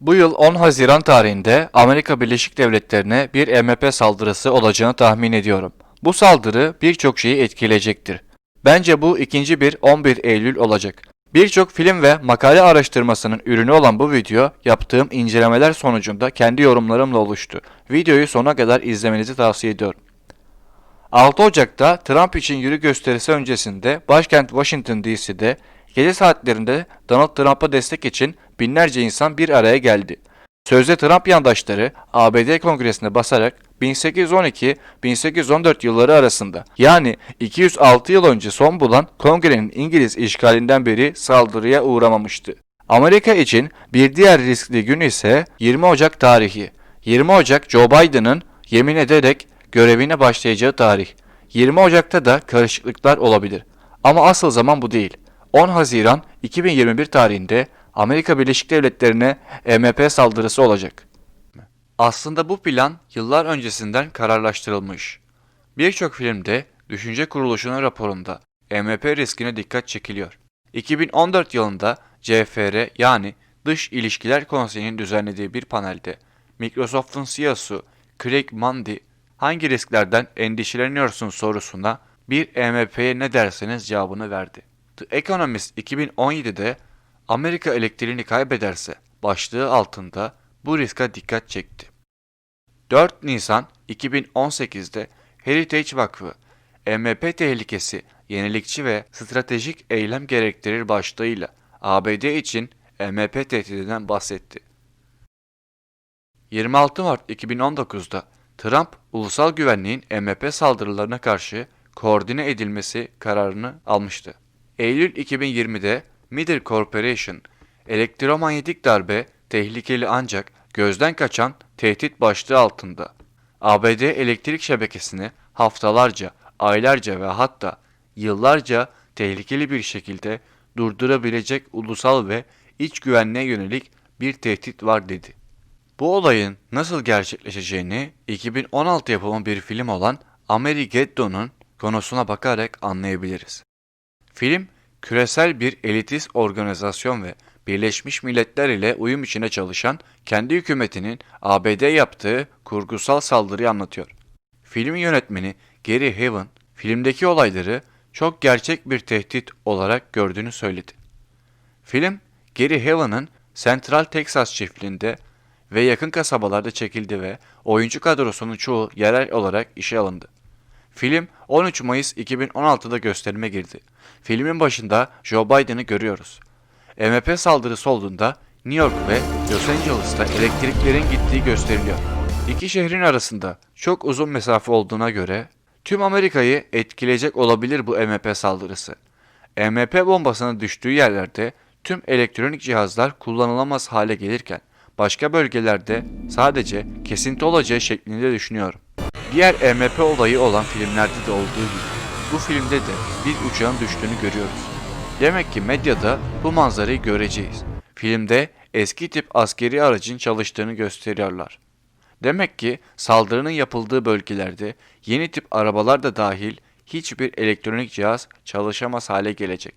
Bu yıl 10 Haziran tarihinde Amerika Birleşik Devletleri'ne bir EMP saldırısı olacağını tahmin ediyorum. Bu saldırı birçok şeyi etkileyecektir. Bence bu ikinci bir 11 Eylül olacak. Birçok film ve makale araştırmasının ürünü olan bu video yaptığım incelemeler sonucunda kendi yorumlarımla oluştu. Videoyu sona kadar izlemenizi tavsiye ediyorum. 6 Ocak'ta Trump için yürü gösterisi öncesinde başkent Washington DC'de gece saatlerinde Donald Trump'a destek için binlerce insan bir araya geldi. Sözde Trump yandaşları ABD Kongresi'ne basarak 1812-1814 yılları arasında yani 206 yıl önce son bulan kongrenin İngiliz işgalinden beri saldırıya uğramamıştı. Amerika için bir diğer riskli gün ise 20 Ocak tarihi. 20 Ocak Joe Biden'ın yemin ederek görevine başlayacağı tarih. 20 Ocak'ta da karışıklıklar olabilir. Ama asıl zaman bu değil. 10 Haziran 2021 tarihinde Amerika Birleşik Devletleri'ne EMP saldırısı olacak. Aslında bu plan yıllar öncesinden kararlaştırılmış. Birçok filmde Düşünce Kuruluşu'nun raporunda EMP riskine dikkat çekiliyor. 2014 yılında CFR yani Dış İlişkiler Konseyi'nin düzenlediği bir panelde Microsoft'un CEO'su Craig Mundy hangi risklerden endişeleniyorsun sorusuna bir EMP'ye ne derseniz cevabını verdi. The Economist 2017'de Amerika elektriğini kaybederse başlığı altında bu riske dikkat çekti. 4 Nisan 2018'de Heritage Vakfı EMP tehlikesi yenilikçi ve stratejik eylem gerektirir başlığıyla ABD için EMP tehdidinden bahsetti. 26 Mart 2019'da Trump, ulusal güvenliğin EMP saldırılarına karşı koordine edilmesi kararını almıştı. Eylül 2020'de Middle Corporation, elektromanyetik darbe tehlikeli ancak gözden kaçan tehdit başlığı altında ABD elektrik şebekesini haftalarca, aylarca ve hatta yıllarca tehlikeli bir şekilde durdurabilecek ulusal ve iç güvenliğe yönelik bir tehdit var dedi. Bu olayın nasıl gerçekleşeceğini 2016 yapımı bir film olan Amerigeddon'un konusuna bakarak anlayabiliriz. Film, küresel bir elitist organizasyon ve Birleşmiş Milletler ile uyum içinde çalışan kendi hükümetinin ABD yaptığı kurgusal saldırıyı anlatıyor. Filmin yönetmeni Gary Haven, filmdeki olayları çok gerçek bir tehdit olarak gördüğünü söyledi. Film, Gary Haven'ın Central Texas çiftliğinde ve yakın kasabalarda çekildi ve oyuncu kadrosunun çoğu yerel olarak işe alındı. Film 13 Mayıs 2016'da gösterime girdi. Filmin başında Joe Biden'ı görüyoruz. MHP saldırısı olduğunda New York ve Los Angeles'ta elektriklerin gittiği gösteriliyor. İki şehrin arasında çok uzun mesafe olduğuna göre tüm Amerika'yı etkileyecek olabilir bu MHP saldırısı. MHP bombasının düştüğü yerlerde tüm elektronik cihazlar kullanılamaz hale gelirken başka bölgelerde sadece kesinti olacağı şeklinde düşünüyorum. Diğer EMP olayı olan filmlerde de olduğu gibi bu filmde de bir uçağın düştüğünü görüyoruz. Demek ki medyada bu manzarayı göreceğiz. Filmde eski tip askeri aracın çalıştığını gösteriyorlar. Demek ki saldırının yapıldığı bölgelerde yeni tip arabalar da dahil hiçbir elektronik cihaz çalışamaz hale gelecek.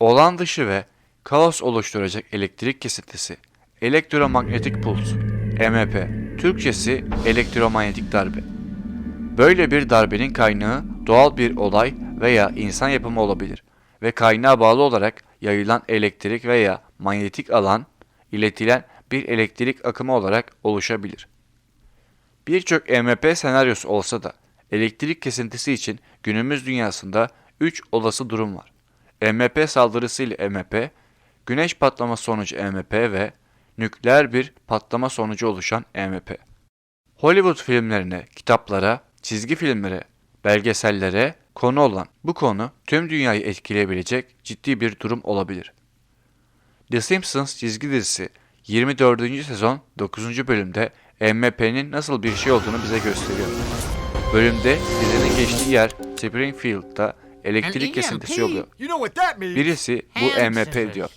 Olan dışı ve kaos oluşturacak elektrik kesintisi, elektromanyetik puls, EMP, Türkçesi elektromanyetik darbe. Böyle bir darbenin kaynağı doğal bir olay veya insan yapımı olabilir ve kaynağa bağlı olarak yayılan elektrik veya manyetik alan iletilen bir elektrik akımı olarak oluşabilir. Birçok EMP senaryosu olsa da elektrik kesintisi için günümüz dünyasında 3 olası durum var. EMP saldırısı ile EMP, güneş patlaması sonucu EMP ve nükleer bir patlama sonucu oluşan EMP. Hollywood filmlerine, kitaplara, çizgi filmlere, belgesellere konu olan bu konu tüm dünyayı etkileyebilecek ciddi bir durum olabilir. The Simpsons çizgi dizisi 24. sezon 9. bölümde MMP'nin nasıl bir şey olduğunu bize gösteriyor. Bölümde dizinin geçtiği yer Springfield'da elektrik kesintisi oluyor. Birisi bu MMP diyor.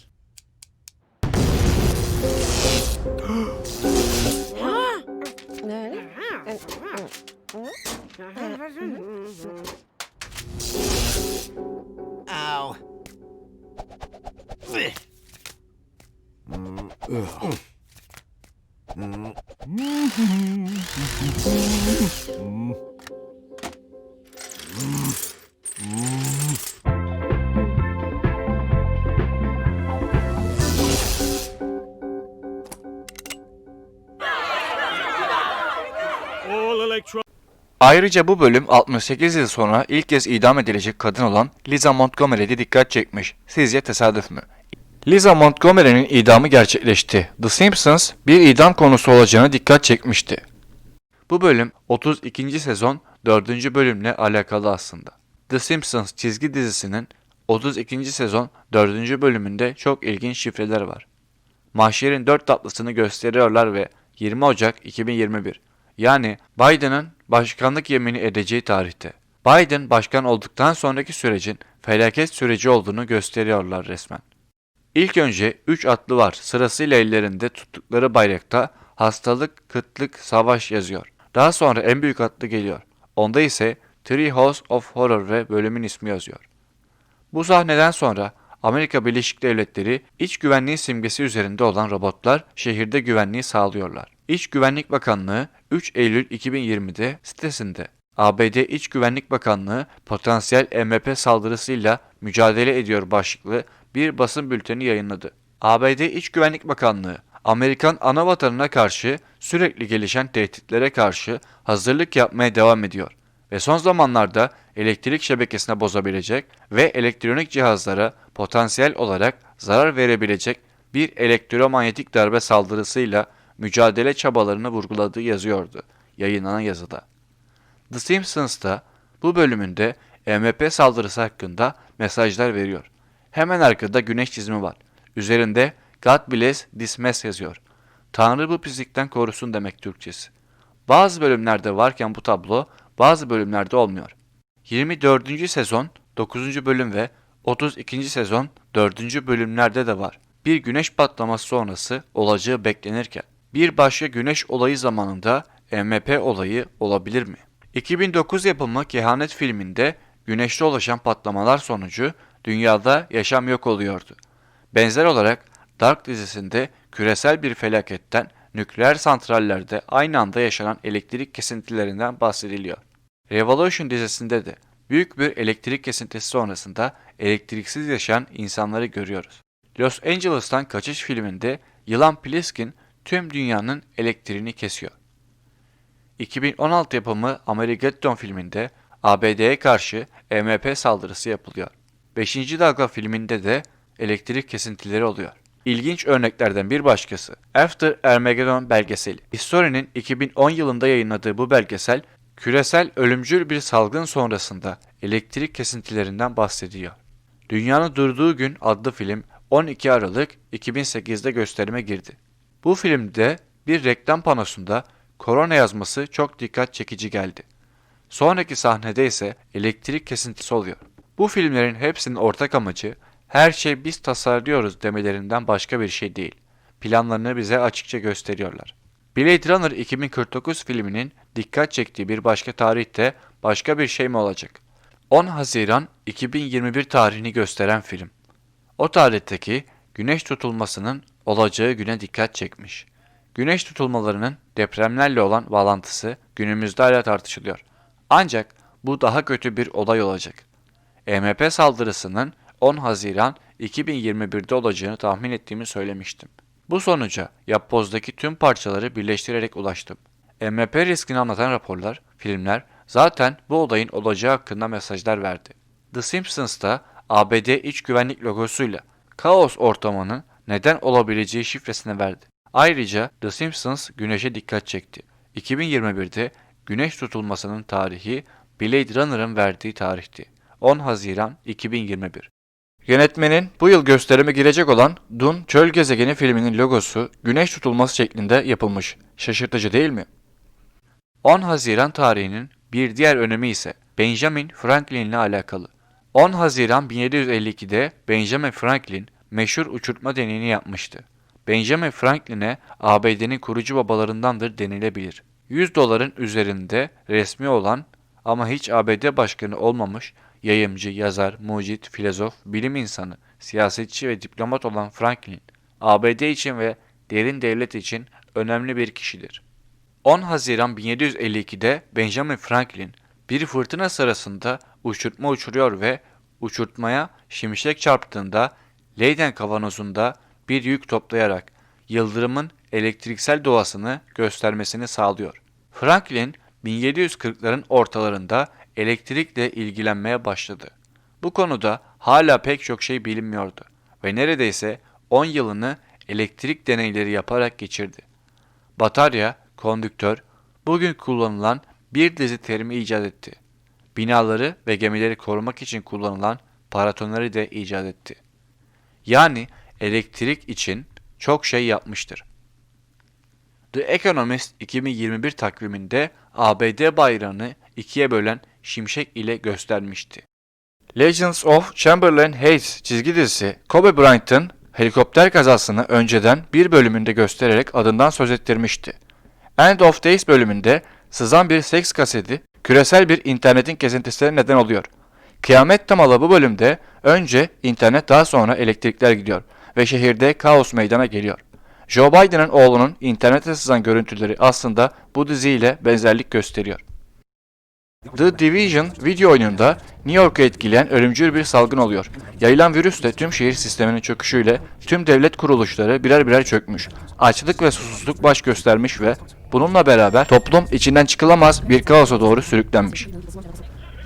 Ow. All electro. Ayrıca bu bölüm 68 yıl sonra ilk kez idam edilecek kadın olan Liza Montgomery'de dikkat çekmiş. Sizce tesadüf mü? Liza Montgomery'nin idamı gerçekleşti. The Simpsons bir idam konusu olacağını dikkat çekmişti. Bu bölüm 32. sezon 4. bölümle alakalı aslında. The Simpsons çizgi dizisinin 32. sezon 4. bölümünde çok ilginç şifreler var. Mahşer'in dört tatlısını gösteriyorlar ve 20 Ocak 2021 yani Biden'ın başkanlık yemini edeceği tarihte. Biden başkan olduktan sonraki sürecin felaket süreci olduğunu gösteriyorlar resmen. İlk önce 3 atlı var sırasıyla ellerinde tuttukları bayrakta hastalık, kıtlık, savaş yazıyor. Daha sonra en büyük atlı geliyor. Onda ise Three House of Horror ve bölümün ismi yazıyor. Bu sahneden sonra Amerika Birleşik Devletleri iç güvenliği simgesi üzerinde olan robotlar şehirde güvenliği sağlıyorlar. İç Güvenlik Bakanlığı 3 Eylül 2020'de sitesinde ABD İç Güvenlik Bakanlığı potansiyel MHP saldırısıyla mücadele ediyor başlıklı bir basın bülteni yayınladı. ABD İç Güvenlik Bakanlığı Amerikan ana vatanına karşı sürekli gelişen tehditlere karşı hazırlık yapmaya devam ediyor ve son zamanlarda elektrik şebekesine bozabilecek ve elektronik cihazlara potansiyel olarak zarar verebilecek bir elektromanyetik darbe saldırısıyla mücadele çabalarını vurguladığı yazıyordu yayınlanan yazıda. The Simpsons'ta bu bölümünde MHP saldırısı hakkında mesajlar veriyor. Hemen arkada güneş çizimi var. Üzerinde God bless this mess yazıyor. Tanrı bu pislikten korusun demek Türkçesi. Bazı bölümlerde varken bu tablo bazı bölümlerde olmuyor. 24. sezon 9. bölüm ve 32. sezon 4. bölümlerde de var. Bir güneş patlaması sonrası olacağı beklenirken bir başka güneş olayı zamanında MHP olayı olabilir mi? 2009 yapımı Kehanet filminde güneşte oluşan patlamalar sonucu dünyada yaşam yok oluyordu. Benzer olarak Dark dizisinde küresel bir felaketten nükleer santrallerde aynı anda yaşanan elektrik kesintilerinden bahsediliyor. Revolution dizisinde de büyük bir elektrik kesintisi sonrasında elektriksiz yaşayan insanları görüyoruz. Los Angeles'tan Kaçış filminde Yılan Pliskin tüm dünyanın elektriğini kesiyor. 2016 yapımı Amerigeddon filminde ABD'ye karşı MHP saldırısı yapılıyor. 5. Dalga filminde de elektrik kesintileri oluyor. İlginç örneklerden bir başkası After Armageddon belgeseli. History'nin 2010 yılında yayınladığı bu belgesel küresel ölümcül bir salgın sonrasında elektrik kesintilerinden bahsediyor. Dünyanın Durduğu Gün adlı film 12 Aralık 2008'de gösterime girdi. Bu filmde bir reklam panosunda korona yazması çok dikkat çekici geldi. Sonraki sahnede ise elektrik kesintisi oluyor. Bu filmlerin hepsinin ortak amacı her şey biz tasarlıyoruz demelerinden başka bir şey değil. Planlarını bize açıkça gösteriyorlar. Blade Runner 2049 filminin dikkat çektiği bir başka tarihte başka bir şey mi olacak? 10 Haziran 2021 tarihini gösteren film. O tarihteki güneş tutulmasının olacağı güne dikkat çekmiş. Güneş tutulmalarının depremlerle olan bağlantısı günümüzde hala tartışılıyor. Ancak bu daha kötü bir olay olacak. MHP saldırısının 10 Haziran 2021'de olacağını tahmin ettiğimi söylemiştim. Bu sonuca yapbozdaki tüm parçaları birleştirerek ulaştım. MHP riskini anlatan raporlar, filmler zaten bu olayın olacağı hakkında mesajlar verdi. The Simpsons'ta ABD iç güvenlik logosuyla kaos ortamının neden olabileceği şifresini verdi. Ayrıca The Simpsons güneşe dikkat çekti. 2021'de güneş tutulmasının tarihi Blade Runner'ın verdiği tarihti. 10 Haziran 2021. Yönetmenin bu yıl gösterime girecek olan Dun Çöl Gezegeni filminin logosu güneş tutulması şeklinde yapılmış. Şaşırtıcı değil mi? 10 Haziran tarihinin bir diğer önemi ise Benjamin Franklin ile alakalı. 10 Haziran 1752'de Benjamin Franklin meşhur uçurtma deneyini yapmıştı. Benjamin Franklin'e ABD'nin kurucu babalarındandır denilebilir. 100 doların üzerinde resmi olan ama hiç ABD başkanı olmamış yayımcı, yazar, mucit, filozof, bilim insanı, siyasetçi ve diplomat olan Franklin, ABD için ve derin devlet için önemli bir kişidir. 10 Haziran 1752'de Benjamin Franklin bir fırtına sırasında uçurtma uçuruyor ve uçurtmaya şimşek çarptığında Leyden kavanozunda bir yük toplayarak yıldırımın elektriksel doğasını göstermesini sağlıyor. Franklin 1740'ların ortalarında elektrikle ilgilenmeye başladı. Bu konuda hala pek çok şey bilinmiyordu ve neredeyse 10 yılını elektrik deneyleri yaparak geçirdi. Batarya, kondüktör, bugün kullanılan bir dizi terimi icat etti. Binaları ve gemileri korumak için kullanılan paratonları da icat etti. Yani elektrik için çok şey yapmıştır. The Economist 2021 takviminde ABD bayrağını ikiye bölen şimşek ile göstermişti. Legends of Chamberlain Hayes çizgi dizisi Kobe Bryant'ın helikopter kazasını önceden bir bölümünde göstererek adından söz ettirmişti. End of Days bölümünde sızan bir seks kaseti küresel bir internetin kesintisine neden oluyor. Kıyamet temalı bu bölümde önce internet daha sonra elektrikler gidiyor ve şehirde kaos meydana geliyor. Joe Biden'ın oğlunun internete sızan görüntüleri aslında bu diziyle benzerlik gösteriyor. The Division video oyununda New York'u etkileyen ölümcül bir salgın oluyor. Yayılan virüs de tüm şehir sisteminin çöküşüyle tüm devlet kuruluşları birer birer çökmüş. Açlık ve susuzluk baş göstermiş ve bununla beraber toplum içinden çıkılamaz bir kaosa doğru sürüklenmiş.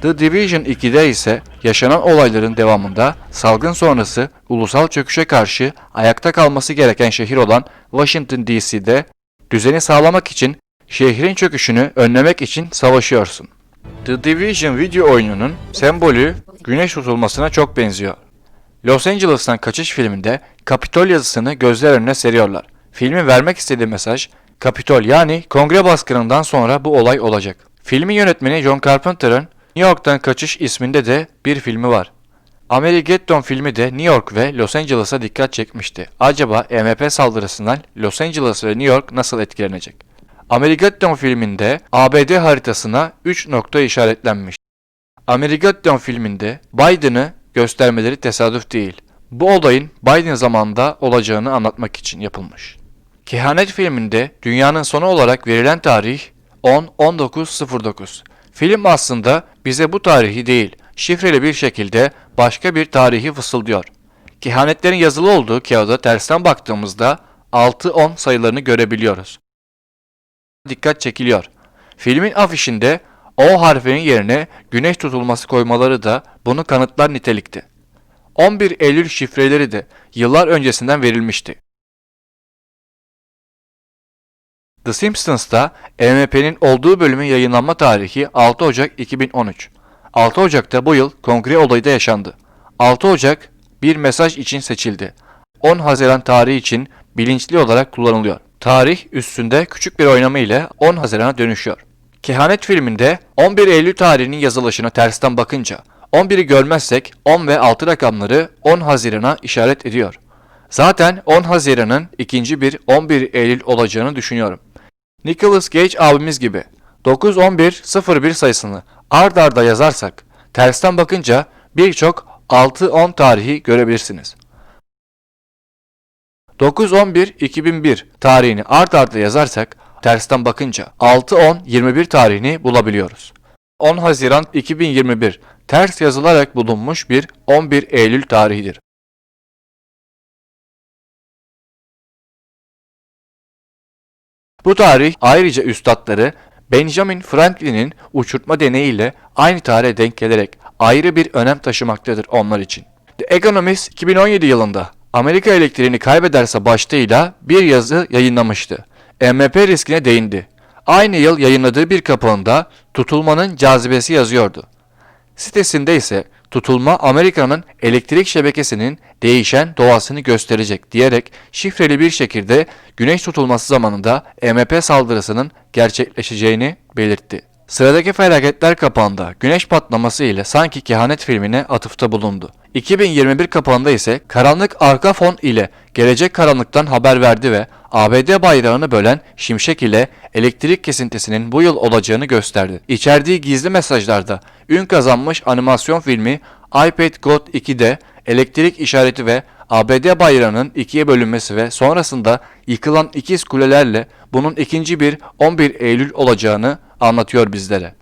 The Division 2'de ise yaşanan olayların devamında salgın sonrası ulusal çöküşe karşı ayakta kalması gereken şehir olan Washington DC'de düzeni sağlamak için şehrin çöküşünü önlemek için savaşıyorsun. The Division video oyununun sembolü güneş tutulmasına çok benziyor. Los Angeles'tan kaçış filminde Kapitol yazısını gözler önüne seriyorlar. Filmin vermek istediği mesaj, Kapitol yani kongre baskınından sonra bu olay olacak. Filmin yönetmeni John Carpenter'ın New York'tan Kaçış isminde de bir filmi var. Amerigeddon filmi de New York ve Los Angeles'a dikkat çekmişti. Acaba MHP saldırısından Los Angeles ve New York nasıl etkilenecek? Amerigeddon filminde ABD haritasına 3 nokta işaretlenmiş. Amerigeddon filminde Biden'ı göstermeleri tesadüf değil. Bu olayın Biden zamanında olacağını anlatmak için yapılmış. Kehanet filminde dünyanın sonu olarak verilen tarih 10-1909. Film aslında bize bu tarihi değil, şifreli bir şekilde başka bir tarihi fısıldıyor. Kehanetlerin yazılı olduğu kağıda tersten baktığımızda 6-10 sayılarını görebiliyoruz. Dikkat çekiliyor. Filmin afişinde O harfinin yerine güneş tutulması koymaları da bunu kanıtlar nitelikte. 11 Eylül şifreleri de yıllar öncesinden verilmişti. The Simpsons'ta EMP'nin olduğu bölümün yayınlanma tarihi 6 Ocak 2013. 6 Ocak'ta bu yıl kongre olayı da yaşandı. 6 Ocak bir mesaj için seçildi. 10 Haziran tarihi için bilinçli olarak kullanılıyor. Tarih üstünde küçük bir oynama ile 10 Haziran'a dönüşüyor. Kehanet filminde 11 Eylül tarihinin yazılışına tersten bakınca 11'i görmezsek 10 ve 6 rakamları 10 Haziran'a işaret ediyor. Zaten 10 Haziran'ın ikinci bir 11 Eylül olacağını düşünüyorum. Nicholas Gage abimiz gibi 9-11-01 sayısını ard arda yazarsak tersten bakınca birçok 6-10 tarihi görebilirsiniz. 9-11-2001 tarihini ard arda yazarsak tersten bakınca 6-10-21 tarihini bulabiliyoruz. 10 Haziran 2021 ters yazılarak bulunmuş bir 11 Eylül tarihidir. Bu tarih ayrıca üstadları Benjamin Franklin'in uçurtma deneyiyle aynı tarihe denk gelerek ayrı bir önem taşımaktadır onlar için. The Economist 2017 yılında Amerika elektriğini kaybederse başlığıyla bir yazı yayınlamıştı. MMP riskine değindi. Aynı yıl yayınladığı bir kapağında tutulmanın cazibesi yazıyordu. Sitesinde ise tutulma Amerika'nın elektrik şebekesinin değişen doğasını gösterecek diyerek şifreli bir şekilde güneş tutulması zamanında MHP saldırısının gerçekleşeceğini belirtti. Sıradaki felaketler kapağında güneş patlaması ile sanki kehanet filmine atıfta bulundu. 2021 kapağında ise karanlık arka fon ile gelecek karanlıktan haber verdi ve ABD bayrağını bölen şimşek ile elektrik kesintisinin bu yıl olacağını gösterdi. İçerdiği gizli mesajlarda ün kazanmış animasyon filmi iPad God 2'de elektrik işareti ve ABD bayrağının ikiye bölünmesi ve sonrasında yıkılan ikiz kulelerle bunun ikinci bir 11 Eylül olacağını anlatıyor bizlere.